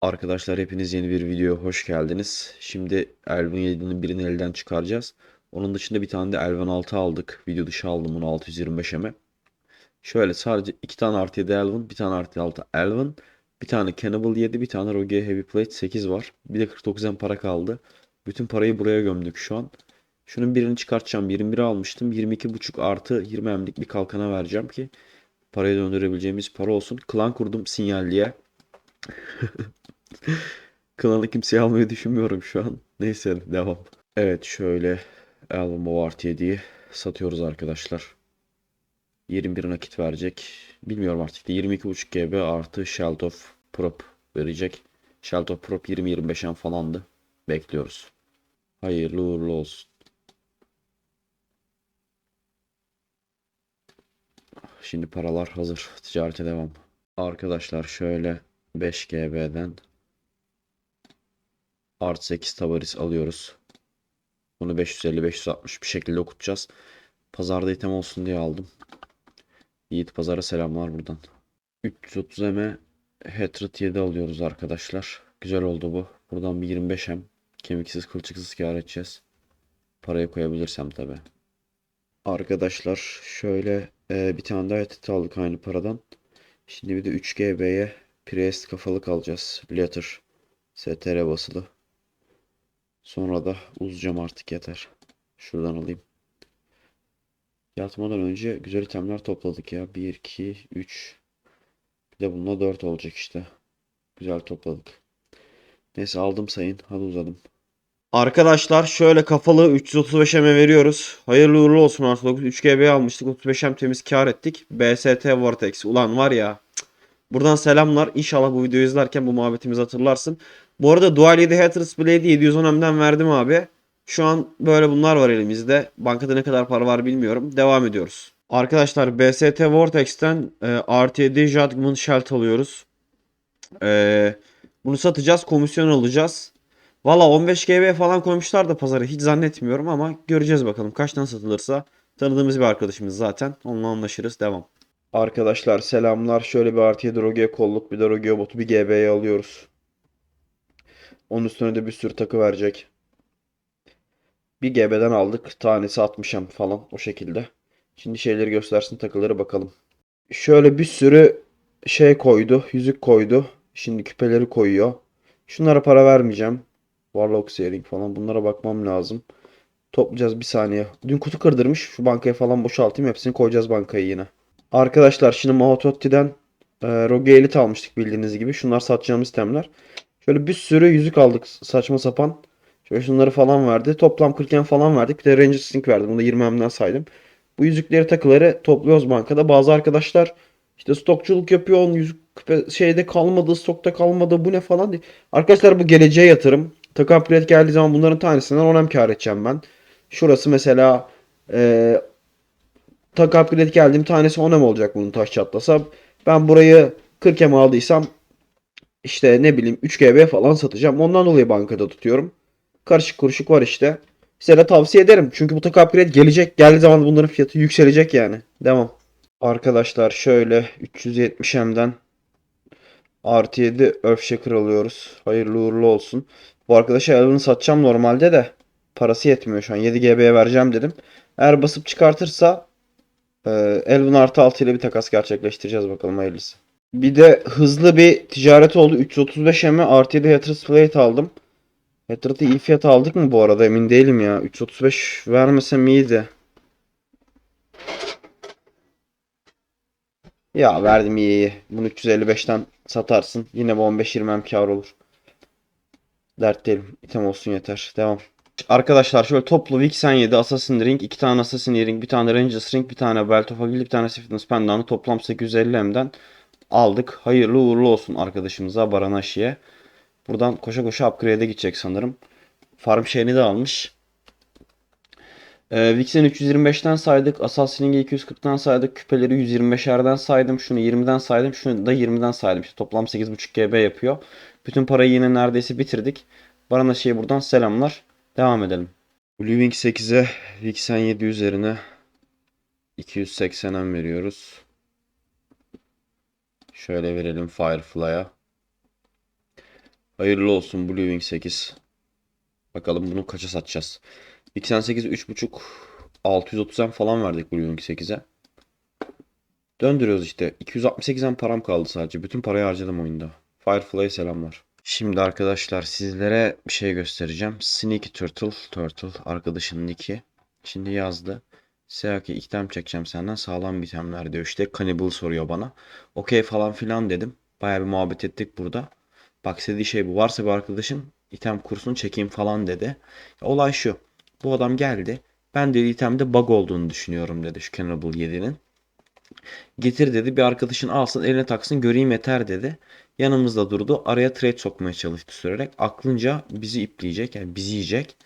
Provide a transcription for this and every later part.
Arkadaşlar hepiniz yeni bir videoya hoş geldiniz. Şimdi Elvin 7'nin birini elden çıkaracağız. Onun dışında bir tane de Elvin 6 aldık. Video dışı aldım bunu 625M'e. Şöyle sadece iki tane artı 7 Elvin, bir tane artı 6 Elvin, bir tane Cannibal 7, bir tane Rogue Heavy Plate 8 var. Bir de 49 M para kaldı. Bütün parayı buraya gömdük şu an. Şunun birini çıkartacağım. 21 almıştım. 22.5 artı 20 M'lik bir kalkana vereceğim ki parayı döndürebileceğimiz para olsun. Klan kurdum sinyalliye. Klanı kimseye almayı düşünmüyorum şu an. Neyse devam. Evet şöyle o artı 7'yi satıyoruz arkadaşlar. 21 nakit verecek. Bilmiyorum artık da 22.5 GB artı Shelt of Prop verecek. Shelt of Prop 20-25'en falandı. Bekliyoruz. Hayırlı uğurlu olsun. Şimdi paralar hazır. Ticarete devam. Arkadaşlar şöyle 5 GB'den Art 8 Tavaris alıyoruz. Bunu 550-560 bir şekilde okutacağız. Pazarda item olsun diye aldım. Yiğit Pazar'a selamlar buradan. 330 M'e Hatred 7 alıyoruz arkadaşlar. Güzel oldu bu. Buradan bir 25 M. Kemiksiz kılçıksız kâr edeceğiz. Parayı koyabilirsem tabi. Arkadaşlar şöyle e, bir tane daha Hatred aldık aynı paradan. Şimdi bir de 3 GB'ye Priest kafalık alacağız. Letter. STR basılı. Sonra da uzayacağım artık yeter. Şuradan alayım. Yatmadan önce güzel itemler topladık ya. 1, 2, 3. Bir de bununla 4 olacak işte. Güzel topladık. Neyse aldım sayın. Hadi uzadım. Arkadaşlar şöyle kafalı 335M'e veriyoruz. Hayırlı uğurlu olsun artık. 3 GB almıştık. 35M temiz kar ettik. BST Vortex. Ulan var ya. cık. Buradan selamlar. İnşallah bu videoyu izlerken bu muhabbetimizi hatırlarsın. Bu arada Dual 7 Haters Blade'i 710M'den verdim abi. Şu an böyle bunlar var elimizde. Bankada ne kadar para var bilmiyorum. Devam ediyoruz. Arkadaşlar BST Vortex'ten e, RTD Judgment Shelt alıyoruz. E, bunu satacağız. Komisyon alacağız. Valla 15 GB falan koymuşlar da pazara hiç zannetmiyorum ama göreceğiz bakalım kaçtan satılırsa. Tanıdığımız bir arkadaşımız zaten. Onunla anlaşırız. Devam. Arkadaşlar selamlar. Şöyle bir artı 7 Rogue kolluk bir de Rogue botu bir GB'ye alıyoruz. Onun üstüne de bir sürü takı verecek. Bir GB'den aldık. Tanesi 60'am falan o şekilde. Şimdi şeyleri göstersin takıları bakalım. Şöyle bir sürü şey koydu. Yüzük koydu. Şimdi küpeleri koyuyor. Şunlara para vermeyeceğim. Warlock Searing falan bunlara bakmam lazım. Toplayacağız bir saniye. Dün kutu kırdırmış. Şu bankaya falan boşaltayım. Hepsini koyacağız bankaya yine. Arkadaşlar şimdi Mahototti'den e, Rogue Elite almıştık bildiğiniz gibi. Şunlar satacağımız itemler. Şöyle bir sürü yüzük aldık saçma sapan. Şöyle şunları falan verdi. Toplam 40 yen falan verdik. Bir de Ranger String verdi. Bunu da 20 M'den saydım. Bu yüzükleri takıları topluyoruz bankada. Bazı arkadaşlar işte stokçuluk yapıyor. Onun yüzük şeyde kalmadı, stokta kalmadı. Bu ne falan diye. Arkadaşlar bu geleceğe yatırım. Takı upgrade geldiği zaman bunların tanesinden 10 M kar edeceğim ben. Şurası mesela e, takı upgrade geldiğim tanesi 10 M olacak bunun taş çatlasa. Ben burayı 40 M aldıysam işte ne bileyim 3 GB falan satacağım. Ondan dolayı bankada tutuyorum. Karışık kuruşuk var işte. Size de tavsiye ederim. Çünkü bu takı upgrade gelecek. Geldiği zaman bunların fiyatı yükselecek yani. Devam. Arkadaşlar şöyle 370M'den artı 7 Earthshaker alıyoruz. Hayırlı uğurlu olsun. Bu arkadaşa Elvin'i satacağım normalde de. Parası yetmiyor şu an. 7 GB'ye vereceğim dedim. Eğer basıp çıkartırsa e, Elvin artı 6 ile bir takas gerçekleştireceğiz bakalım hayırlısı. Bir de hızlı bir ticaret oldu. 335M'e artı 7 Haters Plate aldım. Hatred'i iyi fiyata aldık mı bu arada emin değilim ya. 335 vermesem iyiydi. Ya verdim iyi iyi. Bunu 355'ten satarsın. Yine bu 15-20 M kar olur. Dert değilim. İtem olsun yeter. Devam. Arkadaşlar şöyle toplu Vixen 7 Assassin Ring, 2 tane Assassin Ring, bir tane Rangers Ring, bir tane Belt of Agility, bir tane Swiftness Pendant'ı toplam 850 M'den aldık. Hayırlı uğurlu olsun arkadaşımıza Baranashi'ye. Buradan koşa koşa upgrade'e gidecek sanırım. Farm şeyini de almış. Ee, Vixen 325'ten saydık. Assassin'e 240'tan saydık. Küpeleri 125'erden saydım. Şunu 20'den saydım. Şunu da 20'den saydım. İşte toplam 8.5 GB yapıyor. Bütün parayı yine neredeyse bitirdik. Bana şey buradan selamlar. Devam edelim. Blue Wing 8'e Vixen 7 üzerine 280'en veriyoruz. Şöyle verelim Firefly'a. Hayırlı olsun Blue Wing 8. Bakalım bunu kaça satacağız. Vixen 8 3.5 630'en falan verdik Blue Wing 8'e. Döndürüyoruz işte. 268'en param kaldı sadece. Bütün parayı harcadım oyunda. Firefly'e selamlar. Şimdi arkadaşlar sizlere bir şey göstereceğim. Sneaky Turtle, Turtle arkadaşının nicki. Şimdi yazdı. Seaki item çekeceğim senden sağlam bir itemler diyor işte. Cannibal soruyor bana. Okey falan filan dedim. Baya bir muhabbet ettik burada. Bak istediği şey bu. Varsa bir arkadaşın item kursunu çekeyim falan dedi. Olay şu. Bu adam geldi. Ben dedi itemde bug olduğunu düşünüyorum dedi şu Cannibal 7'nin. Getir dedi bir arkadaşın alsın eline taksın göreyim yeter dedi. Yanımızda durdu. Araya trade sokmaya çalıştı sürerek. Aklınca bizi ipleyecek yani bizi yiyecek.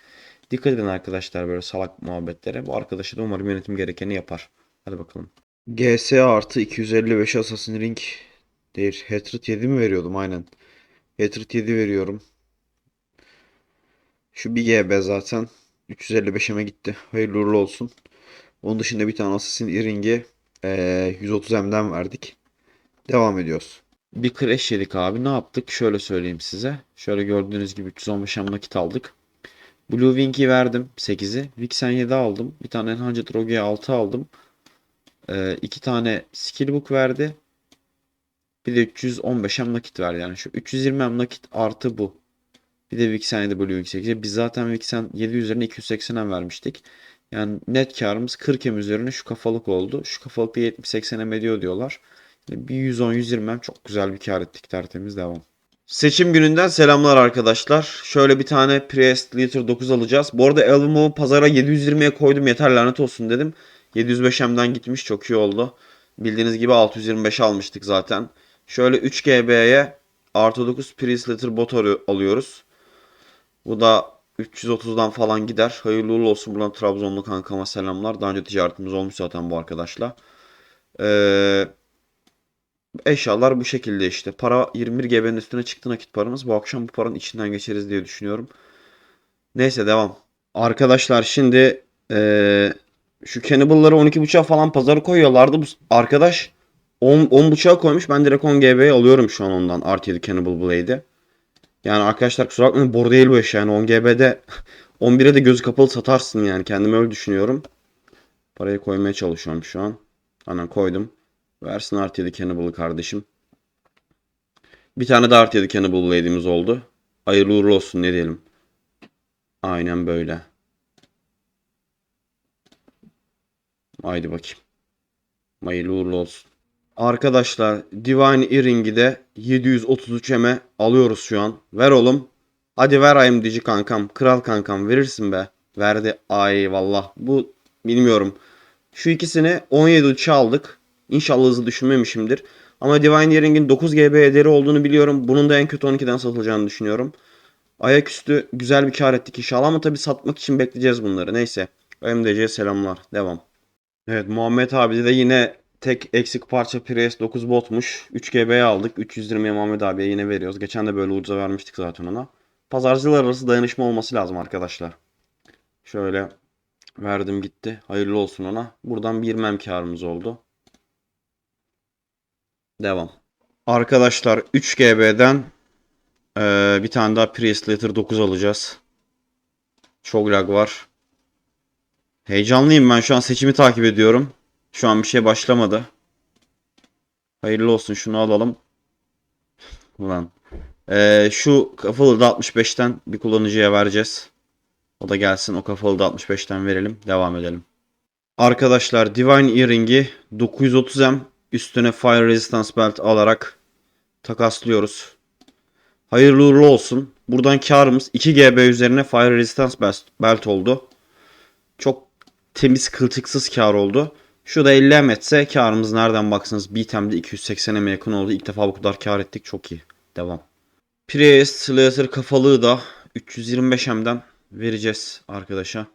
Dikkat edin arkadaşlar böyle salak muhabbetlere. Bu arkadaşı da umarım yönetim gerekeni yapar. Hadi bakalım. GS artı 255 Assassin's Ring değil. Hatred 7 mi veriyordum aynen. Hatred 7 veriyorum. Şu bir GB zaten 355'ime gitti. Hayırlı uğurlu olsun. Onun dışında bir tane Assassin's Ring'i eee, 130M'den verdik. Devam ediyoruz. Bir crash yedik abi. Ne yaptık? Şöyle söyleyeyim size. Şöyle gördüğünüz gibi 315 M nakit aldık. Blue Wing'i verdim 8'i. Vixen 7 aldım. Bir tane Enhanced Rogue'ye 6 aldım. Ee, iki tane Skillbook verdi. Bir de 315 M nakit verdi. Yani şu 320 M nakit artı bu. Bir de Vixen 7 Blue Wing 8'e. Biz zaten Vixen 7 üzerine 280 M vermiştik. Yani net karımız 40 M üzerine şu kafalık oldu. Şu kafalıkta 70-80 M ediyor diyorlar. Bir 110-120 M çok güzel bir kar ettik tertemiz devam. Seçim gününden selamlar arkadaşlar. Şöyle bir tane Priest Liter 9 alacağız. Bu arada albümü pazara 720'ye koydum yeter lanet olsun dedim. 705M'den gitmiş çok iyi oldu. Bildiğiniz gibi 625 almıştık zaten. Şöyle 3 GB'ye artı 9 Priest Liter bot alıyoruz. Bu da 330'dan falan gider. Hayırlı uğurlu olsun buradan Trabzonlu kankama selamlar. Daha önce ticaretimiz olmuş zaten bu arkadaşla. Eee... Eşyalar bu şekilde işte. Para 21 GB'nin üstüne çıktı nakit paramız. Bu akşam bu paranın içinden geçeriz diye düşünüyorum. Neyse devam. Arkadaşlar şimdi eee, şu Cannibal'ları 12.5'a falan pazarı koyuyorlardı. Bu arkadaş 10, 10.5'a koymuş. Ben direkt 10 GB'ye alıyorum şu an ondan. R7 Cannibal Blade'i. Yani arkadaşlar kusura bakmayın boru değil bu eşya. Yani 10 GB'de 11'e de gözü kapalı satarsın yani. Kendimi öyle düşünüyorum. Parayı koymaya çalışıyorum şu an. Aynen koydum. Versin artı 7 Cannibal'ı kardeşim. Bir tane de artı 7 Cannibal Blade'imiz oldu. Hayırlı uğurlu olsun ne diyelim. Aynen böyle. Haydi bakayım. Hayırlı uğurlu olsun. Arkadaşlar Divine Earring'i de 733 eme alıyoruz şu an. Ver oğlum. Hadi ver ayım dici kankam. Kral kankam verirsin be. Verdi. Ay vallah. Bu bilmiyorum. Şu ikisini 17 uçağı aldık. İnşallah hızlı düşünmemişimdir. Ama Divine Earring'in 9 GB ederi olduğunu biliyorum. Bunun da en kötü 12'den satılacağını düşünüyorum. Ayaküstü güzel bir kar ettik inşallah ama tabii satmak için bekleyeceğiz bunları. Neyse. MDC'ye selamlar. Devam. Evet Muhammed abi de yine tek eksik parça Prius 9 botmuş. 3 GB'ye aldık. 320'ye Muhammed abiye yine veriyoruz. Geçen de böyle ucuza vermiştik zaten ona. Pazarcılar arası dayanışma olması lazım arkadaşlar. Şöyle verdim gitti. Hayırlı olsun ona. Buradan bir mem karımız oldu. Devam. Arkadaşlar 3 GB'den eee, bir tane daha Prius Letter 9 alacağız. Çok lag var. Heyecanlıyım ben şu an seçimi takip ediyorum. Şu an bir şey başlamadı. Hayırlı olsun şunu alalım. Ulan. Eee, şu kafalı da 65'ten bir kullanıcıya vereceğiz. O da gelsin o kafalı da 65'ten verelim. Devam edelim. Arkadaşlar Divine Earring'i 930M üstüne Fire Resistance Belt alarak takaslıyoruz. Hayırlı uğurlu olsun. Buradan karımız 2 GB üzerine Fire Resistance Belt- Belt oldu. Çok temiz kılçıksız kar oldu. Şu da 50 M etse karımız nereden baksanız Bitem'de 280 M'e yakın oldu. İlk defa bu kadar kar ettik. Çok iyi. Devam. Priest Slater kafalığı da 325 M'den vereceğiz arkadaşa.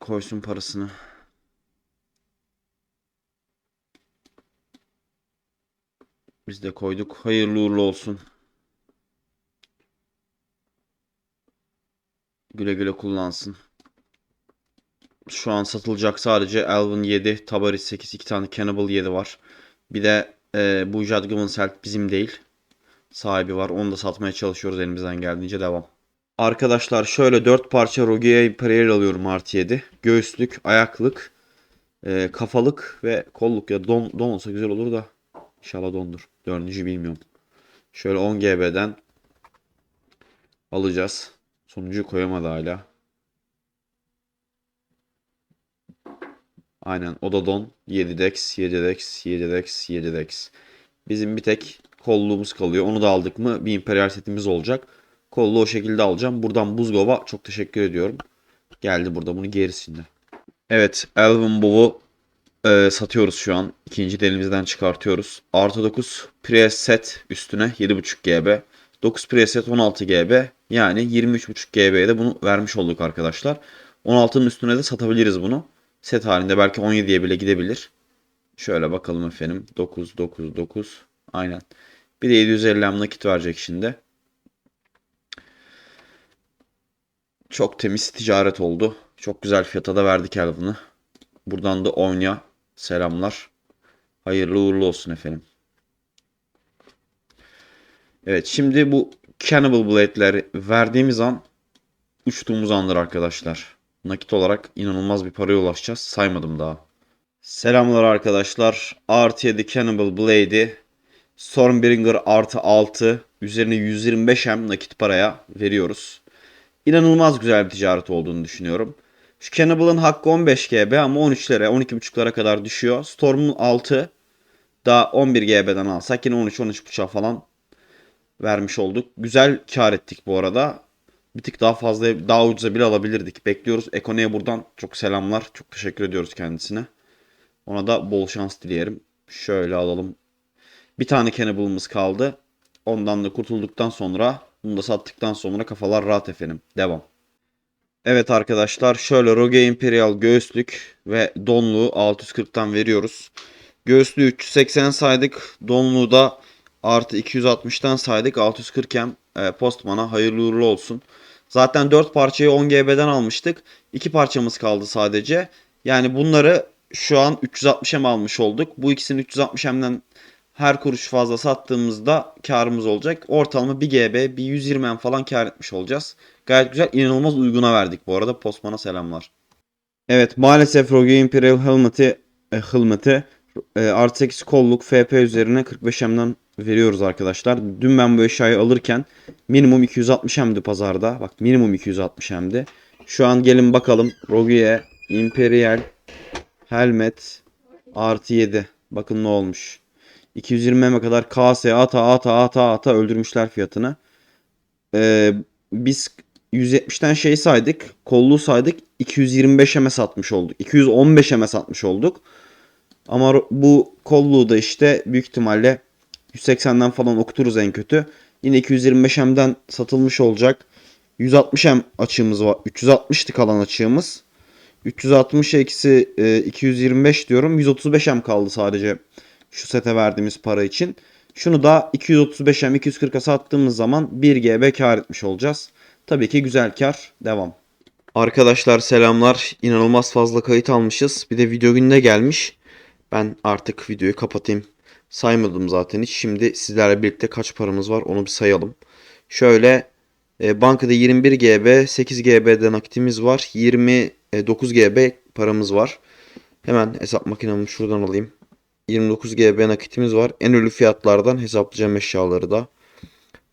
Koysun parasını. Biz de koyduk. Hayırlı uğurlu olsun. Güle güle kullansın. Şu an satılacak sadece Elvin 7, Tabaris 8, 2 tane Cannibal 7 var. Bir de e, bu Jadgavin Selt bizim değil. sahibi var. Onu da satmaya çalışıyoruz elimizden geldiğince devam. Arkadaşlar şöyle 4 parça Rogue Imperial alıyorum artı 7. Göğüslük, ayaklık, e, kafalık ve kolluk ya don, don olsa güzel olur da inşallah dondur. Dördüncü bilmiyorum. Şöyle 10 GB'den alacağız. Sonuncuyu koyamadı hala. Aynen o da don. 7 dex, 7 dex, 7 dex, 7 dex. Bizim bir tek kolluğumuz kalıyor. Onu da aldık mı bir imperial setimiz olacak. Kolluğu o şekilde alacağım. Buradan Buzgov'a çok teşekkür ediyorum. Geldi burada bunu gerisinde. Evet Elven Bow'u e, satıyoruz şu an. İkinci de elimizden çıkartıyoruz. Artı 9 preset üstüne 7.5 GB. 9 preset 16 GB. Yani 23.5 GB'ye de bunu vermiş olduk arkadaşlar. 16'nın üstüne de satabiliriz bunu. Set halinde belki 17'ye bile gidebilir. Şöyle bakalım efendim. 9, 9, 9. Aynen. Bir de 750 am nakit verecek şimdi. Çok temiz ticaret oldu. Çok güzel fiyata da verdik Elvin'i. Buradan da Onya selamlar. Hayırlı uğurlu olsun efendim. Evet şimdi bu Cannibal Blade'leri verdiğimiz an uçtuğumuz andır arkadaşlar. Nakit olarak inanılmaz bir paraya ulaşacağız. Saymadım daha. Selamlar arkadaşlar. Artı 7 Cannibal Blade'i Stormbringer artı 6 üzerine 125 M nakit paraya veriyoruz. İnanılmaz güzel bir ticaret olduğunu düşünüyorum. Şu Cannibal'ın hakkı 15 GB ama 13'lere 12.5'lara kadar düşüyor. Storm'un 6 daha 11 GB'den alsak yine 13-13.5'a falan vermiş olduk. Güzel kar ettik bu arada. Bir tık daha fazla daha ucuza bile alabilirdik. Bekliyoruz. Ekone'ye buradan çok selamlar. Çok teşekkür ediyoruz kendisine. Ona da bol şans dileyelim. Şöyle alalım. Bir tane Cannibal'ımız kaldı. Ondan da kurtulduktan sonra bunu da sattıktan sonra kafalar rahat efendim. Devam. Evet arkadaşlar şöyle Rogue Imperial göğüslük ve donluğu 640'tan veriyoruz. Göğüslüğü 380 saydık. Donluğu da artı 260'tan saydık. 640 hem e, postmana hayırlı uğurlu olsun. Zaten 4 parçayı 10 GB'den almıştık. 2 parçamız kaldı sadece. Yani bunları şu an 360 hem almış olduk. Bu ikisini 360 hemden her kuruş fazla sattığımızda karımız olacak. Ortalama 1 GB, bir 120 hem falan kar etmiş olacağız. Gayet güzel, inanılmaz uyguna verdik bu arada. Postman'a selamlar. Evet maalesef Rogue Imperial Helmet'i e, Helmet'i e, artı 8 kolluk FP üzerine 45 M'den veriyoruz arkadaşlar. Dün ben bu eşyayı alırken minimum 260 M'di pazarda. Bak minimum 260 M'di. Şu an gelin bakalım Rogue'ye Imperial Helmet artı 7. Bakın ne olmuş. 220 M'e kadar KS ata ata ata ata öldürmüşler fiyatını. Ee, biz 170'ten şey saydık. Kolluğu saydık. 225 M'e satmış olduk. 215 M'e satmış olduk. Ama bu kolluğu da işte büyük ihtimalle 180'den falan okuturuz en kötü. Yine 225 M'den satılmış olacak. 160 M açığımız var. 360'tı kalan açığımız. 360 eksi e, 225 diyorum. 135 M kaldı sadece şu sete verdiğimiz para için. Şunu da 235 M 240'a sattığımız zaman 1 GB kar etmiş olacağız. Tabii ki güzel kar. Devam. Arkadaşlar selamlar. İnanılmaz fazla kayıt almışız. Bir de video gününe gelmiş. Ben artık videoyu kapatayım. Saymadım zaten hiç. Şimdi sizlerle birlikte kaç paramız var onu bir sayalım. Şöyle e, bankada 21 GB, 8 GB'de nakitimiz var. 29 GB paramız var. Hemen hesap makinemi şuradan alayım. 29 GB nakitimiz var. En ölü fiyatlardan hesaplayacağım eşyaları da.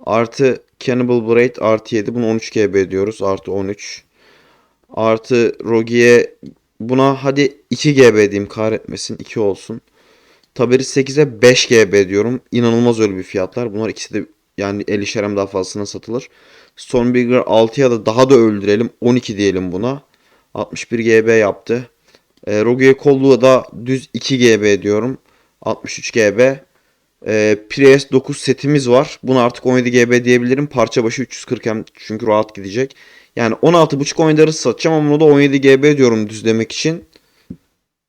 Artı Cannibal Braid artı 7. Bunu 13 GB diyoruz. Artı 13. Artı Rogi'ye buna hadi 2 GB diyeyim kahretmesin. 2 olsun. Taberis 8'e 5 GB diyorum. İnanılmaz öyle bir fiyatlar. Bunlar ikisi de yani 50 şerem daha fazlasına satılır. Stormbreaker 6'ya da daha da öldürelim. 12 diyelim buna. 61 GB yaptı. E, Rogue kolluğu da düz 2 GB diyorum. 63 GB. E, Prius 9 setimiz var. Bunu artık 17 GB diyebilirim. Parça başı 340 hem çünkü rahat gidecek. Yani 16.5 oyunları satacağım ama bunu da 17 GB diyorum düzlemek için.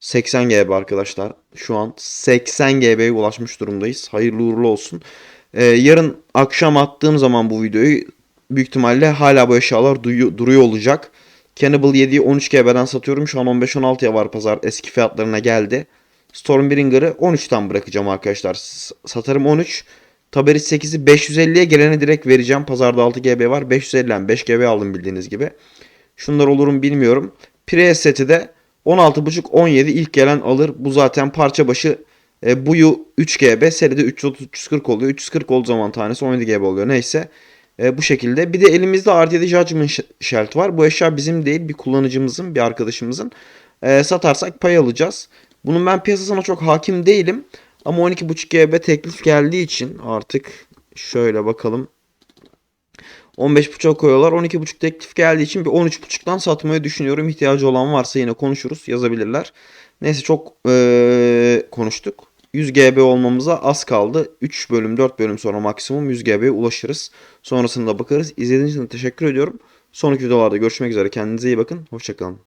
80 GB arkadaşlar. Şu an 80 GB'ye ulaşmış durumdayız. Hayırlı uğurlu olsun. Ee, yarın akşam attığım zaman bu videoyu büyük ihtimalle hala bu eşyalar duruyor olacak. Cannibal 7'yi 13 GB'den satıyorum. Şu an 15-16'ya var pazar. Eski fiyatlarına geldi. Stormbringer'ı 13'ten bırakacağım arkadaşlar. Satarım 13. Taberis 8'i 550'ye gelene direkt vereceğim. Pazarda 6 GB var. 550'den 5 GB aldım bildiğiniz gibi. Şunlar olur mu bilmiyorum. Prius seti de 16.5-17 ilk gelen alır. Bu zaten parça başı e, buyu 3 GB. Seride 330-340 oluyor. 340 olduğu zaman tanesi 17 GB oluyor. Neyse. E, bu şekilde. Bir de elimizde R7 Judgment Sh- Shelt var. Bu eşya bizim değil. Bir kullanıcımızın, bir arkadaşımızın. E, satarsak pay alacağız. Bunun ben piyasasına çok hakim değilim. Ama 12.5 GB teklif geldiği için artık şöyle bakalım. 15.5'a koyuyorlar. 12.5 teklif geldiği için bir 13.5'tan satmayı düşünüyorum. İhtiyacı olan varsa yine konuşuruz. Yazabilirler. Neyse çok eee, konuştuk. 100 GB olmamıza az kaldı. 3 bölüm 4 bölüm sonra maksimum 100 GB'ye ulaşırız. Sonrasında bakarız. İzlediğiniz için teşekkür ediyorum. Sonraki videolarda görüşmek üzere. Kendinize iyi bakın. Hoşçakalın.